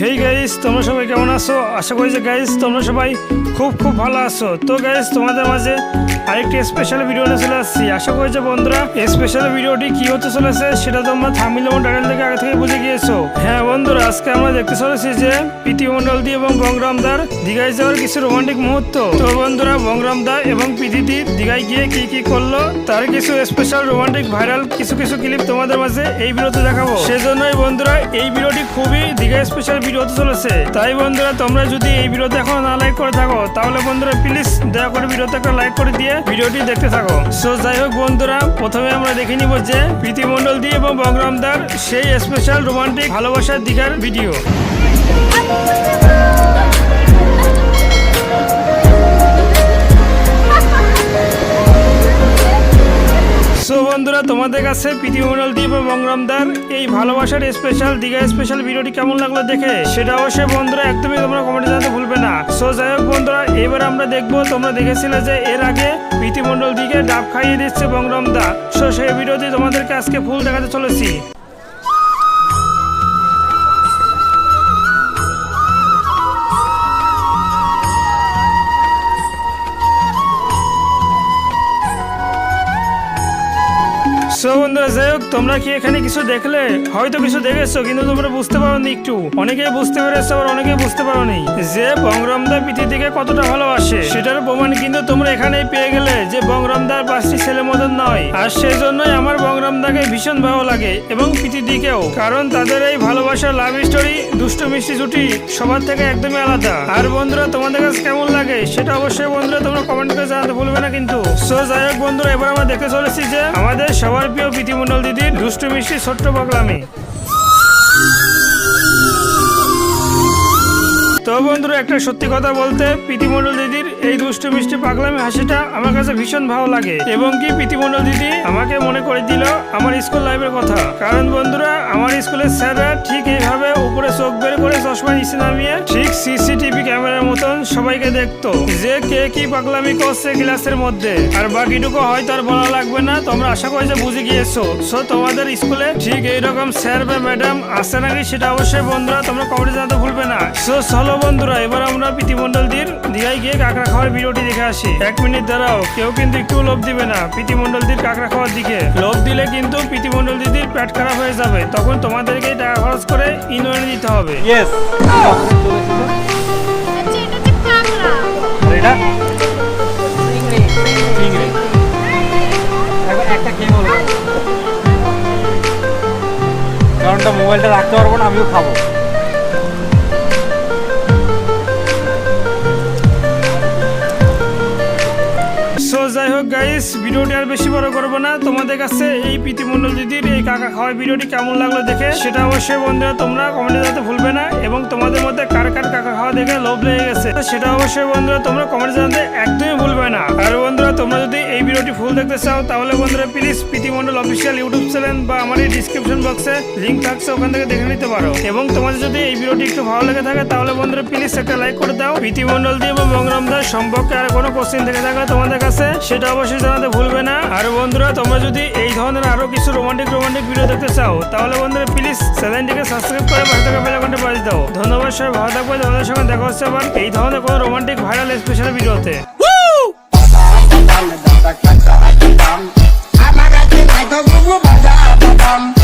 Hey guys তোমরা সবাই কেমন আছো? আশা করি যে গাইস তোমরা সবাই খুব খুব ভালো আছো। তো গাইস তোমাদের মাঝে আরেকটি স্পেশাল ভিডিও নিয়ে চলে আসছি। আশা করি যে বন্ধুরা স্পেশাল ভিডিওটি কি হতে চলেছে সেটা তোমরা থামিল এবং থেকে আগে থেকে বুঝে গিয়েছো। হ্যাঁ বন্ধুরা, আজকে আমরা দেখতে চলেছি যে প্রীতি মন্ডল দি এবং গঙ্গরামদার দীঘায় যাওয়ার কিছু রোমান্টিক মুহূর্ত। তো বন্ধুরা গঙ্গরামদা এবং প্রীতিদি দীঘায় গিয়ে কি কি করল তার কিছু স্পেশাল রোমান্টিক ভাইরাল কিছু কিছু ক্লিপ তোমাদের মাঝে এই ভিডিওতে দেখাবো। সেজন্যই বন্ধুরা, এই ভিডিওটি খুবই দীঘা স্পেশাল ভিডিও হতে চলেছে। তাই বন্ধুরা, তোমরা যদি এই ভিডিওতে এখনও না লাইক করে থাকো তাহলে বন্ধুরা প্লিজ দয়া করে ভিডিওতে একটা লাইক করে দিয়ে ভিডিওটি দেখতে থাকো। সো যাই হোক বন্ধুরা, প্রথমে আমরা দেখে নিব যে প্রীতি মন্ডল দিয়ে এবং বংরামদার সেই স্পেশাল রোমান্টিক ভালোবাসার দীঘার ভিডিও সো বন্ধুরা, তোমাদের কাছে প্রীতি মন্ডল দ্বীপ এবং বংরামদার এই ভালোবাসার স্পেশাল দীঘা স্পেশাল ভিডিওটি কেমন লাগল দেখে? সেটা অবশ্যই বন্ধুরা, একদমই তোমরা কমেন্টে জানাতে না সো যাই হোক বন্ধুরা, এবার আমরা দেখব তোমরা দেখেছিলে যে এর আগে প্রীতিমন্ডল দিকে ডাব খাইয়ে দিচ্ছে বংরামদা। সো সেই ভিডিওতে তোমাদেরকে আজকে ফুল দেখাতে চলেছি। সো বন্ধুরা? যাই হোক, তোমরা কি এখানে কিছু দেখলে? হয়তো কিছু দেখেছ, কিন্তু তোমরা বুঝতে পারোনি একটু। অনেকেই বুঝতে পেরেছ, আবার অনেকেই বুঝতে পারোনি যে বংরামদা পৃথিবীকে কতটা ভালোবাসে। সেটার প্রমাণ কিন্তু তোমরা এখানেই পেয়ে গেলে যে বংরামদার পাঁচটি ছেলে মতন নয়। আর সেই জন্যই আমার বংরামদাকে ভীষণ ভালো লাগে এবং পৃথিবীকেও কারণ তাদের এই ভালোবাসার লাভ স্টোরি দুষ্টু মিষ্টি জুটি সবার থেকে একদমই আলাদা। আর বন্ধুরা, তোমাদের কাছে কেমন লাগে সেটা অবশ্যই বন্ধুরা তোমরা কমেন্ট করে জানাতে ভুলবে না কিন্তু। সো যাই হোক বন্ধুরা, এবার আমরা দেখতে চলেছি যে আমাদের সবার প্রিয় প্রীতিমণ্ডল দিদির দুষ্টু মিষ্টি ছোট্ট পাগলামি তো বন্ধুরা, একটা সত্যি কথা বলতে প্রীতিমণ্ডল দিদির এই দুষ্টু মিষ্টি পাগলামি হাসিটা আমার কাছে ভীষণ ভালো লাগে। এবং কি প্রীতিমণ্ডল দিদি আমাকে মনে করে দিল আমার স্কুল লাইফের কথা। কারণ বন্ধুরা, আমার স্কুলের স্যাররা ঠিক এইভাবে উপরে চোখ বের করে চশমা নিচে নামিয়ে ঠিক সিসিটিভি ক্যামেরার মতন সবাইকে দেখতো। যে কে কি পাগলামি করছে ক্লাসের মধ্যে। আর বাকিটুকু হয়তো আর বলা লাগবে না, তোমরা আশা করি যে বুঝে গিয়েছো। সো তোমাদের স্কুলে ঠিক এইরকম স্যার বা ম্যাডাম আছে নাকি সেটা অবশ্যই বন্ধুরা তোমরা কমেন্টে জানাতে ভুলবে না। সো চলো বন্ধুরা, এবার আমরা প্রীতিমণ্ডল দির দীঘায় গিয়ে কাঁকড়া খাওয়ার ভিডিওটি দেখে আসি। এক মিনিট দাঁড়াও, কেউ কিন্তু একটু লোভ দিবে না প্রীতিমণ্ডল দির কাঁকড়া খাওয়ার দিকে। লোভ দিলে কিন্তু প্রীতিমণ্ডল দিদির পেট খারাপ হয়ে যাবে। তখন তোমাদেরকে টাকা খরচ করে ইনওয়েন দিতে হবে। আর এটা কারণটা মোবাইলটা রাখতে পারব না আমিও খাব। গাইস ভিডিওটি আর বেশি বড় করব না। তোমাদের কাছে এই প্রীতিমণ্ডল দিদির এই কাকা খাওয়ার ভিডিওটি কেমন লাগল দেখে, সেটা অবশ্যই বন্ধুরা তোমরা কমেন্টে জানাতে ভুলবে না এবং তোমাদের মধ্যে কার কার কাকা খাওয়া দেখে লোভ লেগে গেছে, সেটা অবশ্যই বন্ধুরা তোমরা কমেন্টে জানাতে একদমই ভুলবে না। আর বন্ধুরা, তোমরা যদি এই ভিডিওটি ফুল দেখতে চাও, তাহলে বন্ধুরা please Priti Mondal official YouTube channel বা আমার এই ডিসক্রিপশন বক্সে লিঙ্ক থাকছে, ওখান থেকে দেখে নিতে পারো। এবং তোমাদের যদি এই ভিডিওটি একটু ভালো লেগে থাকে, তাহলে বন্ধুরা প্লিজ একটা লাইক করে দাও। প্রীতিমণ্ডল দিয়ে এবং বংরামদার সম্পর্কে আর কোনো কোশ্চেন থেকে থাকলে তোমাদের কাছে, সেটা অবশ্যই জানাতে ভুলবে না। আর বন্ধুরা, তোমরা যদি এই ধরনের আরও কিছু রোমান্টিক রোমান্টিক ভিডিও দেখতে চাও, তাহলে বন্ধুরা প্লিজ চ্যানেলটিকে সাবস্ক্রাইব করে পাশে থাকা বেল আইকনটি বাজিয়ে দাও। ধন্যবাদ সবাই, ভালো থাকবে, তোমাদের সঙ্গে দেখা হচ্ছে আবার এই ধরনের কোনো রোমান্টিক ভাইরাল স্পেশাল ভিডিওতে I'm